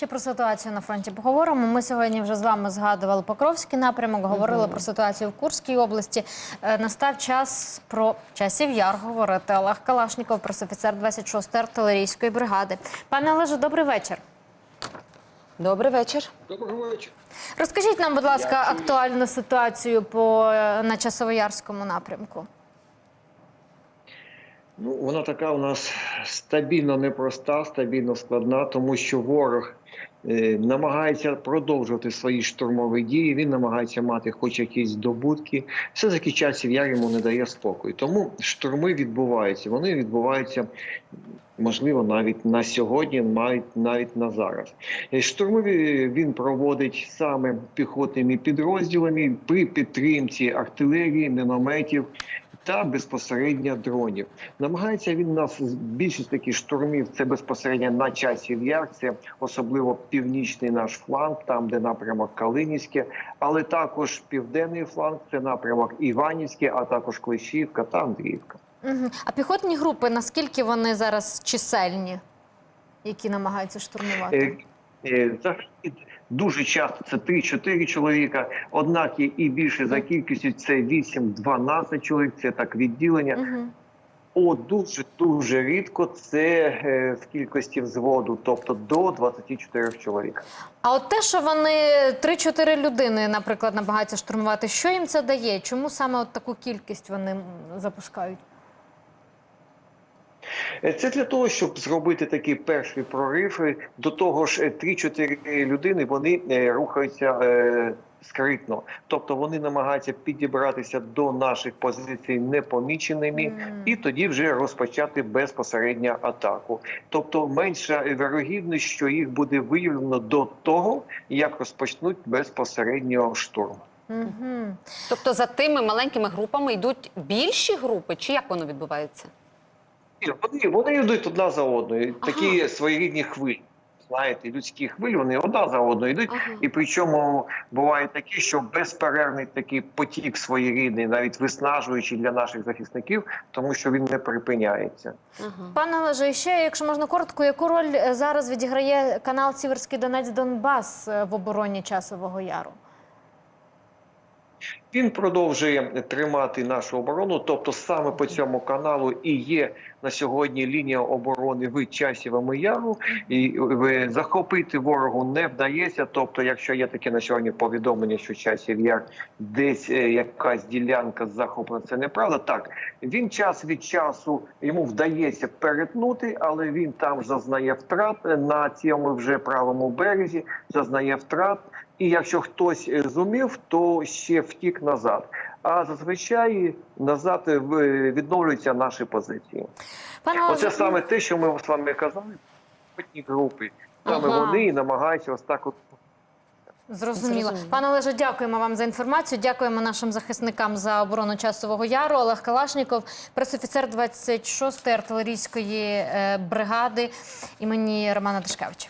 Ще про ситуацію на фронті поговоримо. Ми сьогодні вже з вами згадували Покровський напрямок, говорили про ситуацію в Курській області. Е, Настав час про часів яр говорити. Олег Калашніков, пресофіцер 26-ї артилерійської бригади. Пане Олеже, добрий вечір. Добрий вечір. Доброго вечора. Розкажіть нам, будь ласка, актуальну ситуацію по е, на часовоярському напрямку. Ну, вона така у нас стабільно непроста, стабільно складна, тому що ворог е, намагається продовжувати свої штурмові дії. Він намагається мати хоч якісь здобутки. Все таки часів яр йому не дає спокою. Тому штурми відбуваються. Вони відбуваються. Можливо, навіть на сьогодні, навіть навіть на зараз. Е, Штурми він проводить саме піхотними підрозділами при підтримці артилерії, мінометів та безпосередньо дронів. Намагається він нас більшість таких штурмів. Це безпосередньо на часі яр, особливо північний наш фланг, там де напрямок Калинівське, але також південний фланг, це напрямок Іванівське, а також Клещівка та Андріївка. Угу. А піхотні групи, наскільки вони зараз чисельні, які намагаються штурмувати? Е, дуже часто це 3-4 чоловіка, однак є і більше за кількістю це 8-12 чоловік, це так відділення. Угу. О, дуже дуже рідко це е, в кількості взводу, тобто до 24 чоловік. А от те, що вони 3-4 людини, наприклад, намагаються штурмувати, що їм це дає? Чому саме от таку кількість вони запускають? Е, Це для того, щоб зробити такий перший прорив. Е, До того ж, е, 3-4 людини вони е, рухаються е, скритно, тобто вони намагаються підібратися до наших позицій непоміченими. Мгм. І тоді вже розпочати безпосередньо атаку. Тобто менша вірогідність, що їх буде виявлено до того, як розпочнуть безпосередньо штурм. Угу. Тобто за тими маленькими групами йдуть більші групи, чи як воно відбувається? Ні, Вони, вони йдуть одна за одною. Такі своєрідні хвилі. Знаєте, людські хвилі, вони одна за одною йдуть. Ага. І причому буває таке, що безперервний такий потік своєрідний, навіть виснажуючий для наших захисників, тому що він не припиняється. Ага. Пане Олеже, ще, якщо можна коротко, яку роль е, зараз відіграє канал Сіверський Донець Донбас е, в обороні часового яру? Він продовжує тримати нашу оборону. Тобто, саме по цьому каналу і є на сьогодні лінія оборони в Часівому Яру. І захопити ворогу не вдається. Тобто, якщо є таке на сьогодні повідомлення, що часів яр десь е, якась ділянка захоплена, це неправда. Так він час від часу йому вдається перетнути, але він там зазнає втрат на цьому вже правому березі, зазнає втрат. І якщо хтось е, зумів, то ще втік назад. А зазвичай назад е, в- відновлюються наші позиції. Пане Оце Олеже, саме те, що ми з вами казали. Путні групи саме Ага. вони і намагаються ось так от Зрозуміло. Зрозуміло. Пане Олеже, дякуємо вам за інформацію. Дякуємо нашим захисникам за оборону часового яру. Олег Калашніков, пресофіцер 26-ї артилерійської е, бригади імені Романа Дашкевича.